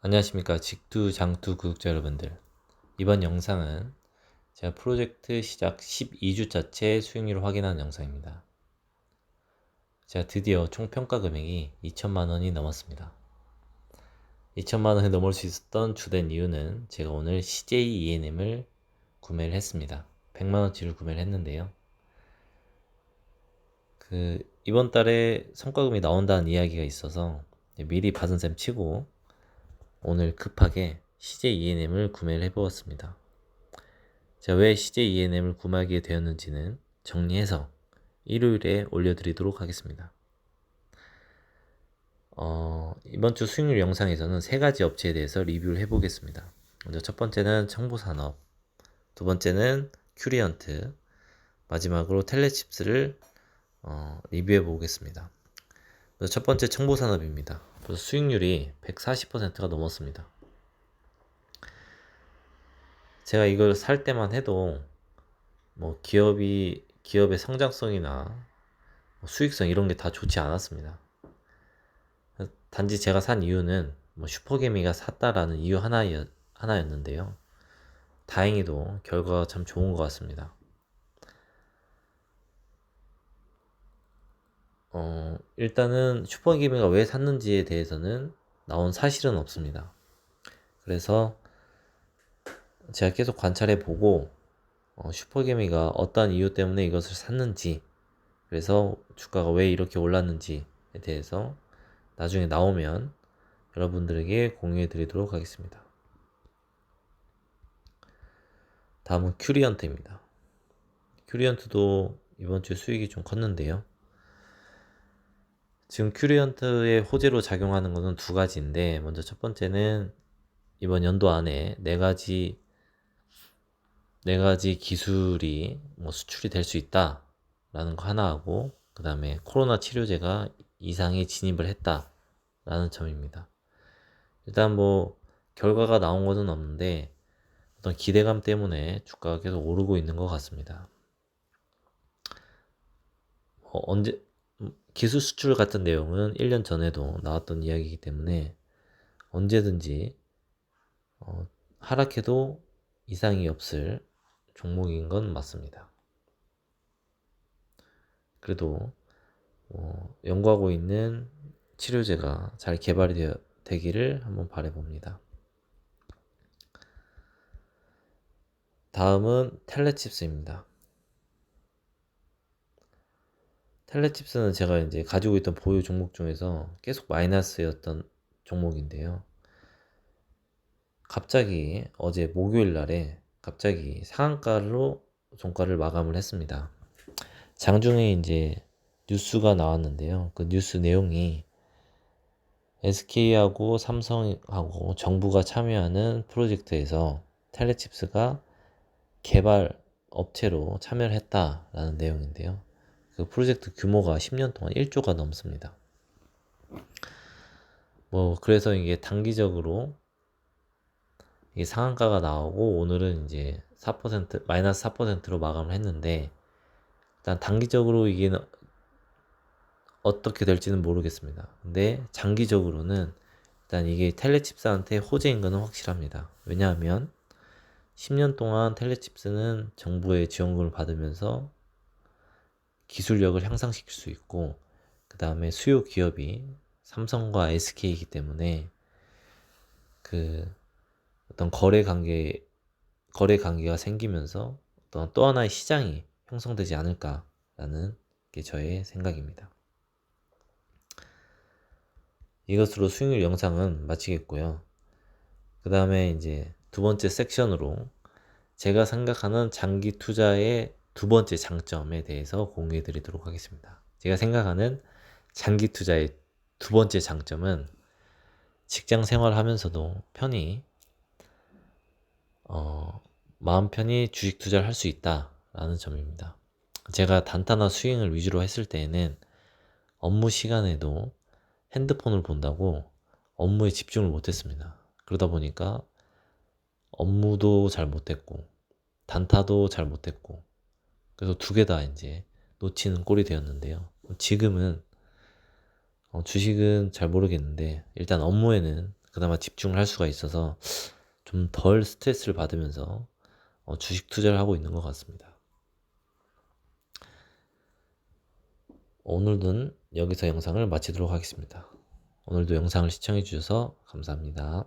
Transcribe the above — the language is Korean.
안녕하십니까. 직두 장투 구독자 여러분들. 이번 영상은 제가 프로젝트 시작 12주차째 수익률을 확인하는 영상입니다. 제가 드디어 총 평가 금액이 2천만원이 넘었습니다. 2천만원이 넘을 수 있었던 주된 이유는 제가 오늘 CJ ENM을 구매를 했습니다. 100만원치를 구매를 했는데요. 그 이번 달에 성과금이 나온다는 이야기가 있어서 미리 받은 셈 치고 오늘 급하게 CJ ENM을 구매를 해보았습니다. 제가 왜 CJ ENM을 구매하게 되었는지는 정리해서 일요일에 올려드리도록 하겠습니다. 어, 이번 주 수익률 영상에서는 세 가지 업체에 대해서 리뷰를 해보겠습니다. 먼저 첫 번째는 청보산업, 두 번째는 큐리언트, 마지막으로 텔레칩스를 어, 리뷰해 보겠습니다. 첫 번째 청보산업입니다. 수익률이 140%가 넘었습니다. 제가 이걸 살 때만 해도 뭐 기업이 기업의 성장성이나 뭐 수익성 이런 게 다 좋지 않았습니다. 단지 제가 산 이유는 뭐 슈퍼개미가 샀다라는 이유 하나였, 하나였는데요. 다행히도 결과가 참 좋은 것 같습니다. 어, 일단은 슈퍼개미가 왜 샀는지에 대해서는 나온 사실은 없습니다. 그래서 제가 계속 관찰해 보고 어, 슈퍼개미가 어떠한 이유 때문에 이것을 샀는지 그래서 주가가 왜 이렇게 올랐는지에 대해서 나중에 나오면 여러분들에게 공유해 드리도록 하겠습니다. 다음은 큐리언트입니다. 큐리언트도 이번 주에 수익이 좀 컸는데요. 지금 큐리언트의 호재로 작용하는 것은 두 가지인데 먼저 첫 번째는 이번 연도 안에 네 가지 네 가지 기술이 뭐 수출이 될 수 있다라는 거 하나 하고 그 다음에 코로나 치료제가 이상에 진입을 했다라는 점입니다. 일단 뭐 결과가 나온 것은 없는데 어떤 기대감 때문에 주가가 계속 오르고 있는 것 같습니다. 어, 언제 기술 수출 같은 내용은 1년 전에도 나왔던 이야기이기 때문에 언제든지 어, 하락해도 이상이 없을 종목인 건 맞습니다. 그래도 어, 연구하고 있는 치료제가 잘 개발이 되어, 되기를 한번 바래봅니다. 다음은 텔레칩스입니다. 텔레칩스는 제가 이제 가지고 있던 보유 종목 중에서 계속 마이너스였던 종목인데요. 갑자기 어제 목요일 날에 갑자기 상한가로 종가를 마감을 했습니다. 장중에 이제 뉴스가 나왔는데요. 그 뉴스 내용이 SK하고 삼성하고 정부가 참여하는 프로젝트에서 텔레칩스가 개발 업체로 참여를 했다라는 내용인데요. 그 프로젝트 규모가 10년 동안 1조가 넘습니다. 뭐 그래서 이게 단기적으로 이게 상한가가 나오고 오늘은 이제 4% 마이너스 4%로 마감을 했는데 일단 단기적으로 이게 어떻게 될지는 모르겠습니다. 근데 장기적으로는 일단 이게 텔레칩스한테 호재인 것은 확실합니다. 왜냐하면 10년 동안 텔레칩스는 정부의 지원금을 받으면서 기술력을 향상시킬 수 있고 그 다음에 수요 기업이 삼성과 SK이기 때문에 그 어떤 거래 관계 거래 관계가 생기면서 어떤 또 하나의 시장이 형성되지 않을까라는 게 저의 생각입니다. 이것으로 수익률 영상은 마치겠고요. 그 다음에 이제 두 번째 섹션으로 제가 생각하는 장기 투자의 두 번째 장점에 대해서 공유해 드리도록 하겠습니다. 제가 생각하는 장기 투자의 두 번째 장점은 직장 생활 하면서도 편히 어, 마음 편히 주식 투자를 할 수 있다라는 점입니다. 제가 단타나 스윙을 위주로 했을 때에는 업무 시간에도 핸드폰을 본다고 업무에 집중을 못했습니다. 그러다 보니까 업무도 잘 못했고 단타도 잘 못했고 그래서 두 개 다 이제 놓치는 꼴이 되었는데요. 지금은 어, 주식은 잘 모르겠는데 일단 업무에는 그 그나마 집중을 할 수가 있어서 좀 덜 스트레스를 받으면서 어, 주식 투자를 하고 있는 것 같습니다. 오늘은 여기서 영상을 마치도록 하겠습니다. 오늘도 영상을 시청해 주셔서 감사합니다.